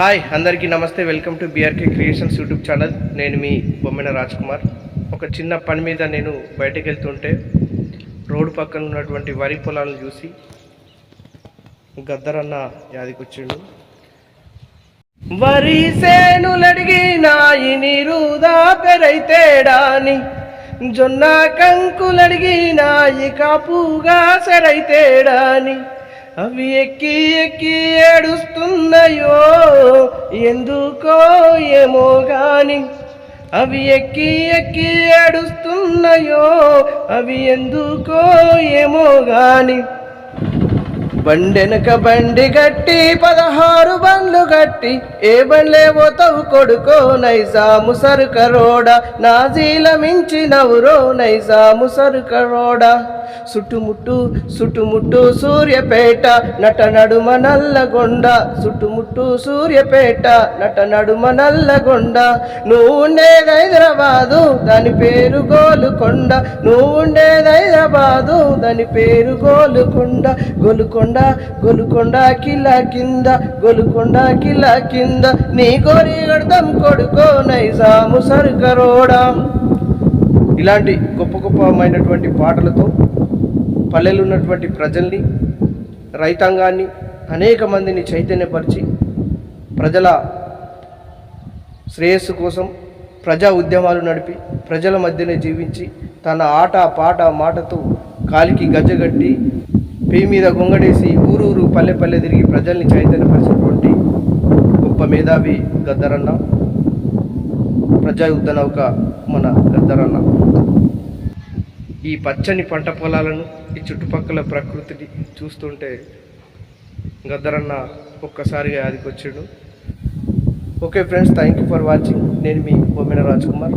Hi అందరికీ నమస్తే. Welcome to BRK creations YouTube channel. నేను మీ బొమ్మిన రాజ్ కుమార్ ఒక చిన్న పని మీద నేను బయటకు వెళ్తుంటే రోడ్డు పక్కన ఉన్నటువంటి వరి పొలాలను చూసి గద్దరన్న యాదికొచ్చిండు. వరి సేనులడిగినాయి నీరుదా పెరైతేడాని జొన్న కంకులడిగినాయి కాపుగా సెరైతేడాని. అవి ఎక్కి ఎక్కి ఏడుస్తున్నాయో ఎందుకో ఏమో గాని. అవి ఎక్కి ఎక్కి ఏడుస్తున్నాయో అవి ఎందుకో ఏమో గాని. బండెనక బండి గట్టి పదహారు బండ్లు గట్టి ఏ బండ్లే పోతావు కొడుకో నైజాము సరుకరోడ నాజీల మించి నవ్వురో నైజాము సరుకరోడ సుట్టుముట్టు సుట్టుముట్టు సూర్యపేట నట నడుమ నల్లగొండ. సుట్టుముట్టు సూర్యపేట నట నడుమ నల్లగొండ. నువ్వుండేది హైదరాబాదు దాని పేరు గోలుకొండ. నువ్వుండేది హైదరాబాదు దాని పేరు గోలుకొండ. గోలుకొండ గోలుకొండ కిలా కింద గోలుకొండ కిలా కింద. నీ కోరి గడతాం కొడుకో నైజాము సరుకరోడా. ఇలాంటి గొప్ప గొప్పమైనటువంటి పాటలతో పల్లెలు ఉన్నటువంటి ప్రజల్ని రైతాంగాన్ని అనేక మందిని చైతన్యపరిచి ప్రజల శ్రేయస్సు కోసం ప్రజా ఉద్యమాలు నడిపి ప్రజల మధ్యనే జీవించి తన ఆట పాట మాటతో కాలికి గజ్జగట్టి పేయి మీద గొంగడేసి ఊరూరు పల్లె పల్లె తిరిగి ప్రజల్ని చైతన్యపరిచినటువంటి గొప్ప మేధావి గద్దరన్న ప్రజా యుద్ధ నౌక మన గద్దరన్న. ఈ పచ్చని పంట పొలాలను ఈ చుట్టుపక్కల ప్రకృతిని చూస్తుంటే గద్దరన్న ఒక్కసారిగా ఆదికొచ్చాడు okay friends thank you for watching నేను మీ బొమ్మిన రాజ్ కుమార్